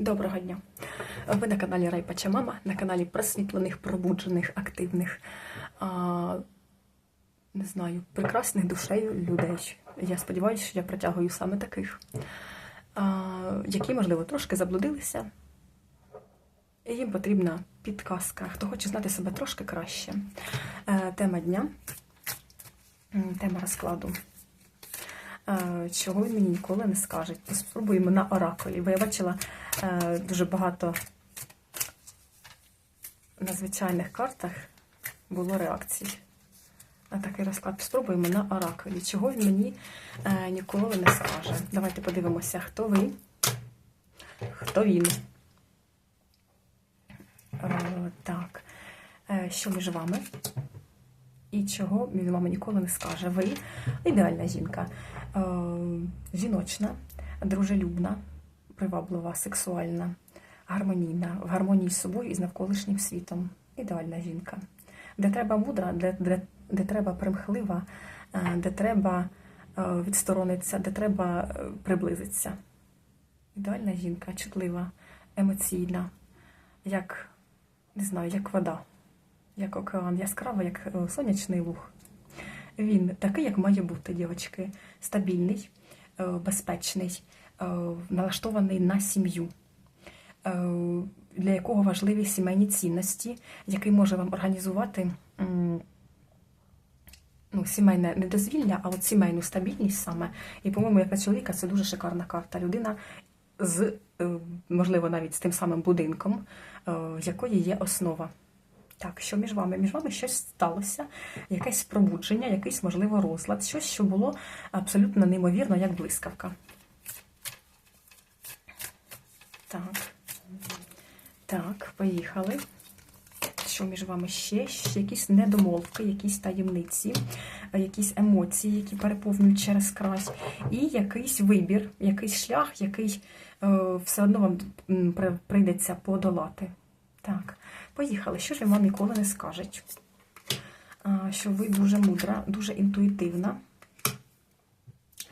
Доброго дня! Ви на каналі Райпача Мама, на каналі просвітлених, пробуджених, активних, а, не знаю, прекрасних душею людей. Я сподіваюся, що я притягую саме таких, а, які, можливо, трошки заблудилися. І їм потрібна підказка. Хто хоче знати себе трошки краще. Е, Тема дня, тема розкладу. Е, Чого він мені ніколи не скаже. Спробуємо на оракулі. Бо я бачила дуже багато на звичайних картах було реакцій. На такий розклад спробуємо на оракулі. Чого він мені е, ніколи не скаже. Давайте подивимося, хто ви, хто він. Е, так, Е, що між вами? І чого він вам ніколи не скаже. Ви ідеальна жінка, е, жіночна, дружелюбна, приваблива, сексуальна, гармонійна, в гармонії з собою і з навколишнім світом. Ідеальна жінка. Де треба мудра, де, де, де треба примхлива, е, де треба е, відсторонитися, де треба е, приблизитися. Ідеальна жінка, чутлива, емоційна, як, не знаю, як вода як океан, яскрава, як сонячний луг. Він такий, як має бути, дівчатки, стабільний, безпечний, налаштований на сім'ю, е, для якого важливі сімейні цінності, який може вам організувати ну, сімейне не дозвілля, а от сімейну стабільність саме. І, по-моєму, як чоловіка, це дуже шикарна карта. Людина з, е, можливо, навіть з тим самим будинком, е, в якої є основа. Так, що між вами? Між вами щось сталося, якесь пробудження, якийсь, можливо, розлад, щось, що було абсолютно неймовірно, як блискавка. Так. Так, поїхали. Що між вами ще? ще якісь недомовки, якісь таємниці, якісь емоції, які переповнюють через край, і якийсь вибір, якийсь шлях, який е, все одно вам прийдеться подолати. Так, поїхали. Що ж він вам ніколи не скажуть? Що ви дуже мудра, дуже інтуїтивна,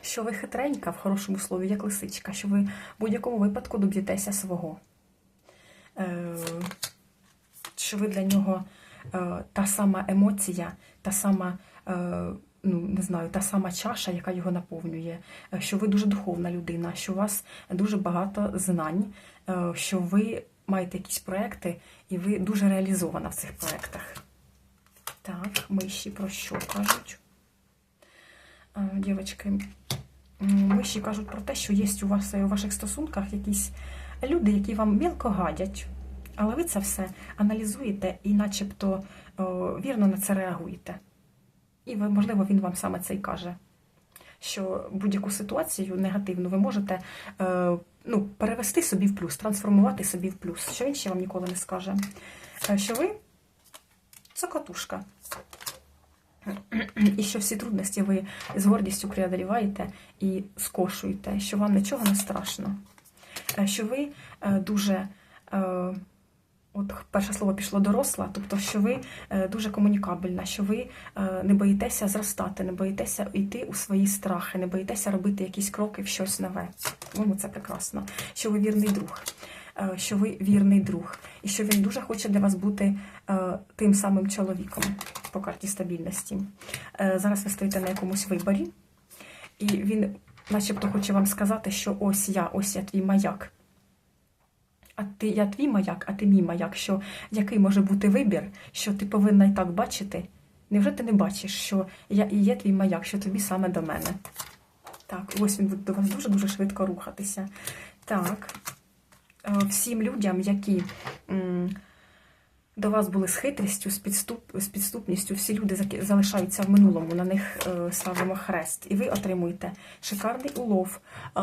що ви хитренька в хорошому слові, як лисичка, що ви в будь-якому випадку доб'єтеся свого. Е, Що ви для нього е, та сама емоція, та сама. е, Ну, не знаю, та сама чаша, яка його наповнює, що ви дуже духовна людина, що у вас дуже багато знань, що ви маєте якісь проекти, і ви дуже реалізована в цих проектах. Так, миші про що кажуть? Е, Миші кажуть про те, що є у вас у ваших стосунках якісь люди, які вам мілко гадять, але ви це все аналізуєте і начебто о, вірно на це реагуєте. І, ви, можливо, він вам саме це й каже, що будь-яку ситуацію негативну ви можете е, ну, перевести собі в плюс, трансформувати собі в плюс. Що він ще вам ніколи не скаже? Е, Що ви це катушка. І що всі трудності ви з гордістю преодоліваєте і скошуєте, що вам нічого не страшно. Е, Що ви е, дуже, е, от перше слово пішло доросла, тобто, що ви дуже комунікабельна, що ви не боїтеся зростати, не боїтеся йти у свої страхи, не боїтеся робити якісь кроки в щось нове. Тому це прекрасно. Що ви вірний друг. Що ви вірний друг, і що він дуже хоче для вас бути тим самим чоловіком по карті стабільності. Е, Зараз ви стоїте на якомусь виборі, і він, начебто, хоче вам сказати, що ось я, ось я твій маяк. А ти я твій маяк, а ти мій маяк. Що який може бути вибір, що ти повинна і так бачити? Невже ти не бачиш, що я і є твій маяк, що тобі саме до мене? Так, ось він буде до вас дуже-дуже швидко рухатися. Так, Е, всім людям, які до вас були з хитрістю, з, підступ, з підступністю, всі люди залишаються в минулому, на них е, ставимо хрест. І ви отримуєте шикарний улов е,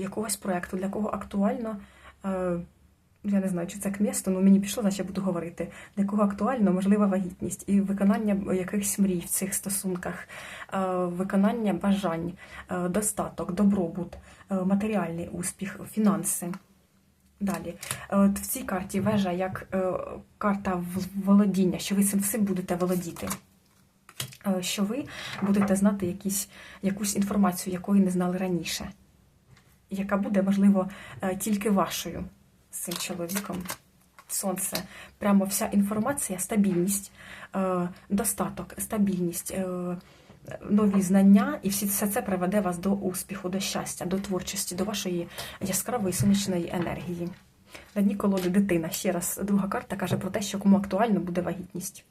якогось проєкту, для кого актуально. е, я не знаю, чи це к місту, але мені пішло, значить я буду говорити, для кого актуально можлива вагітність і виконання якихось мрій в цих стосунках, виконання бажань, достаток, добробут, матеріальний успіх, фінанси. Далі, Е, от в цій карті вежа як е, карта володіння, що ви цим всім будете володіти. Е, Що ви будете знати якісь, якусь інформацію, якої не знали раніше. яка буде, можливо, тільки вашою з цим чоловіком. Сонце, прямо вся інформація, стабільність, достаток, стабільність, нові знання, і всі все це приведе вас до успіху, до щастя, до творчості, до вашої яскравої сонячної енергії. На дні колоди дитина. Ще раз, друга карта каже про те, що кому актуально буде вагітність.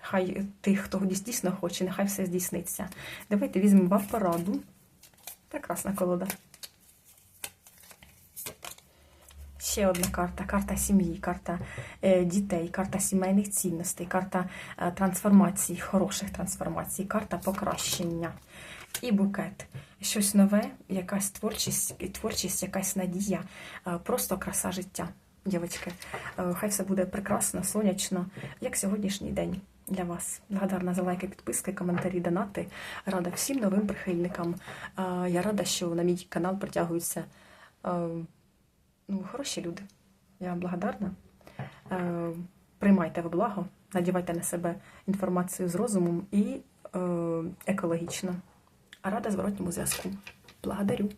Хай тих, хто дійсно хоче, нехай все здійсниться. Давайте візьмемо вам пораду. Прекрасна колода. Ще одна карта карта сім'ї, карта е, дітей, карта сімейних цінностей, карта е, трансформацій, хороших трансформацій, карта покращення і букет. Щось нове, якась творчість, творчість, якась надія, е, просто краса життя. Дівчатки, Е, хай все буде прекрасно, сонячно, як сьогоднішній день для вас. Благодарна за лайки, підписки, коментарі, донати. Рада всім новим прихильникам. Я рада, що на мій канал притягуються ну, хороші люди. Я вам благодарна. Е, Приймайте в благо, надівайте на себе інформацію з розумом і е, екологічно. Рада зворотньому зв'язку. Благодарю.